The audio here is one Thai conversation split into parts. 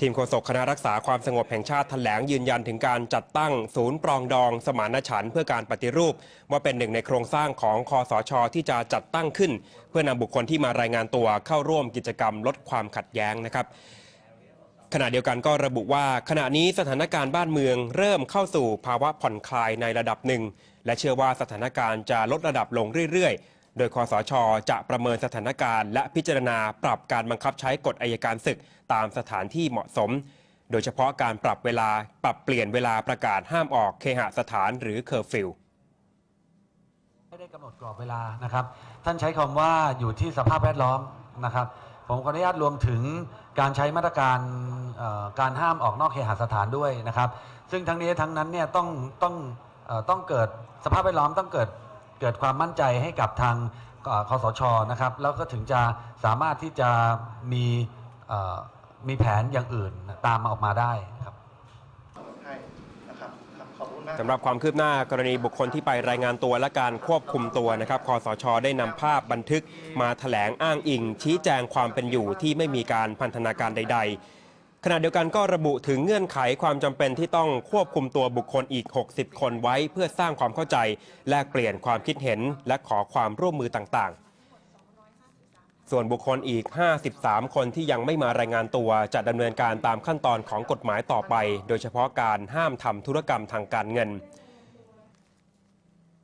ทีมโฆษกคณะรักษาความสงบแห่งชาติแถลงยืนยันถึงการจัดตั้งศูนย์ปรองดองสมานฉันท์เพื่อการปฏิรูป ว่าเป็นหนึ่งในโครงสร้างของคอสช ที่จะจัดตั้งขึ้น เพื่อนำบุคคลที่มารายงานตัวเข้าร่วมกิจกรรมลดความขัดแย้งนะครับขณะเดียวกันก็ระบุว่า ขณะนี้สถานการณ์บ้านเมือง เริ่มเข้าสู่ภาวะผ่อนคลายในระดับหนึ่ง และเชื่อว่าสถานการณ์จะลดระดับลงเรื่อยๆ โดยคอสช จะประเมินสถานการณ์ และพิจารณาปรับการบังคับใช้กฎอายการศึกตามสถานที่เหมาะสม โดยเฉพาะการปรับเวลาปรับเปลี่ยนเวลาประกาศห้ามออกเคหสถานหรือเคอร์ฟิวไม่ได้กำหนดกรอบเวลานะครับ ท่านใช้คำว่าอยู่ที่สภาพแวดล้อมนะครับ ผมขออนุญาตรวมถึงการใช้มาตรการการห้ามออกนอกเคหสถานด้วยนะครับ ซึ่งทั้งนี้ทั้งนั้นเนี่ยต้องต้องอต้องเกิดสภาพแวดล้อมต้องเกิด เกิดความมั่นใจให้กับทางเอ่อคอสชนะครับ แล้วก็ถึงจะสามารถที่จะมีเอ่อมีแผนอย่างอื่นตามมาออกมาได้ครับให้นะครับครับขอบคุณมากสำหรับความคืบหน้ากรณีบุคคลที่ไปรายงานตัวและการควบคุมตัวนะครับคอสช ได้นำภาพบันทึกมาแถลงอ้างอิง ชี้แจงความเป็นอยู่ที่ไม่มีการพันธนาการใด ๆ ขณะเดียวกันก็ระบุถึงเงื่อนไขความจำเป็นที่ต้องควบคุมตัวบุคคลอีก 60 คนไว้เพื่อสร้างความเข้าใจ แลกเปลี่ยนความคิดเห็นและขอความร่วมมือต่างๆ ส่วนบุคคลอีก 53 คนที่ยังไม่มารายงานตัวจะดำเนินการตามขั้นตอนของกฎหมายต่อไป โดยเฉพาะการห้ามทำธุรกรรมทางการเงิน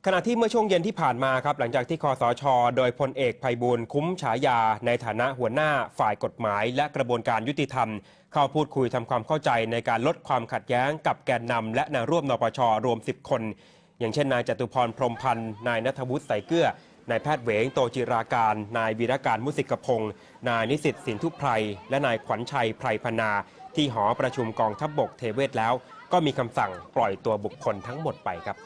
ขณะที่เมื่อช่วงเย็นที่ผ่านมาครับหลังจากที่คอสช โดยพลเอกภัยบูลคุ้มฉายา ในฐานะหัวหน้าฝ่ายกฎหมาย และกระบวนการยุติธรรม เข้าพูดคุยทำความเข้าใจในการลดความขัดแย้งกับแกนนำและแนวร่วมนปชรวม 10 คน อย่างเช่นนายจตุพรพรมพันธ์นายนัทวุฒิใสเกลือนายแพทย์เวงโตจิราการ นายวีรการมุสิกพงศ์นายนิสิตสินทุพไพรและนายขวัญชัยไพรพนา ที่หอประชุมกองทัพบบกเทเวศแล้ว ก็มีคำสั่งปล่อยตัวบุคคลทั้งหมดไปครับ